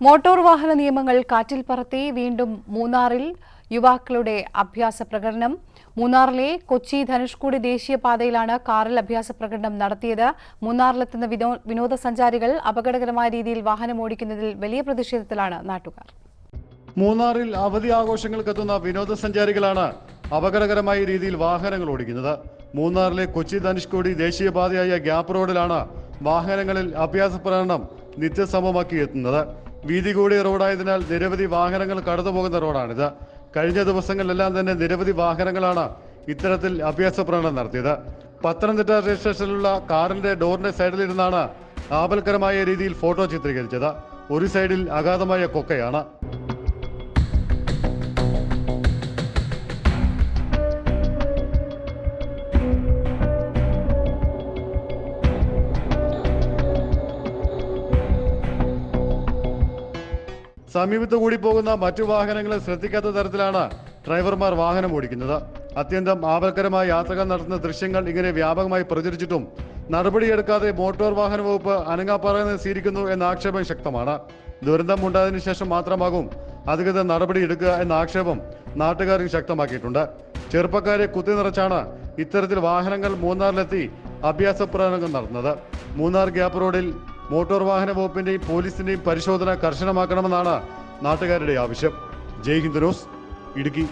Motor വാഹന നിയമങ്ങൾ കാറ്റിൽ പറത്തി വീണ്ടും മൂന്നാറിൽ യുവാക്കളുടെ അഭ്യാസ പ്രകടനം. മൂന്നാറിലെ കൊച്ചി ധനുഷ്കോടി ദേശീയപാതയിലാണ് കാറിൽ അഭ്യാസ പ്രകടനം നടത്തിയത്. മൂന്നാറിലെത്തുന്ന വിനോ വിനോദസഞ്ചാരികൾ അപകടകരമായ രീതിയിൽ വാഹനം ഓടിക്കുന്നതിൽ വലിയ പ്രതിഷേധത്തിലാണ് നാട്ടുകാർ. മൂന്നാറിൽ അവധി ആഘോഷങ്ങൾക്കെത്തുന്ന വിനോദസഞ്ചാരികളാണ് അപകടകരമായ രീതിയിൽ വാഹനങ്ങൾ ഓടിക്കുന്നത്. മൂന്നാറിലെ കൊച്ചി ധനുഷ്കോടി ദേശീയപാതയായ ഗ്യാപ്പ് റോഡിലാണ് വാഹനങ്ങളിൽ അഭ്യാസ പ്രകടനം നിത്യസമമാക്കി എത്തുന്നത്. വീതി കൂടിയ റോഡായതിനാൽ നിരവധി വാഹനങ്ങൾ കടന്നുപോകുന്ന റോഡാണിത്. കഴിഞ്ഞ ദിവസങ്ങളിലെല്ലാം തന്നെ നിരവധി വാഹനങ്ങളാണ് ഇത്തരത്തിൽ അഭ്യാസ പ്രകടനം നടത്തിയത്. പത്തനംതിട്ട രജിസ്ട്രേഷനിലുള്ള കാറിന്റെ ഡോറിന്റെ സൈഡിലിരുന്നാണ് ആപൽക്കരമായ രീതിയിൽ ഫോട്ടോ ചിത്രീകരിച്ചത്. ഒരു സൈഡിൽ അഗാധമായ കൊക്കയാണ്. സമീപത്ത് കൂടി പോകുന്ന മറ്റു വാഹനങ്ങളെ ശ്രദ്ധിക്കാത്ത തരത്തിലാണ് ഡ്രൈവർമാർ വാഹനം ഓടിക്കുന്നത്. അത്യന്തം ആപൽക്കരമായ യാത്രകൾ നടത്തുന്ന ദൃശ്യങ്ങൾ ഇങ്ങനെ വ്യാപകമായി പ്രചരിച്ചിട്ടും നടപടിയെടുക്കാതെ മോട്ടോർ വാഹന വകുപ്പ് അനങ്ങാപ്പാറ സ്വീകരിക്കുന്നു എന്ന ആക്ഷേപം ശക്തമാണ്. ദുരന്തം ഉണ്ടായതിന് ശേഷം മാത്രമാകും അധികൃതർ നടപടിയെടുക്കുക എന്ന ആക്ഷേപം നാട്ടുകാരും ശക്തമാക്കിയിട്ടുണ്ട്. ചെറുപ്പക്കാരെ കുത്തി നിറച്ചാണ് ഇത്തരത്തിൽ വാഹനങ്ങൾ മൂന്നാറിലെത്തി അഭ്യാസ പ്രകടനങ്ങൾ നടത്തുന്നത്. മൂന്നാർ ഗ്യാപ്പ് റോഡിൽ മോട്ടോർ വാഹന വകുപ്പിന്റെയും പോലീസിന്റെയും പരിശോധന കർശനമാക്കണമെന്നാണ് നാട്ടുകാരുടെ ആവശ്യം. ജയ് ന്യൂസ് ഇടുക്കി.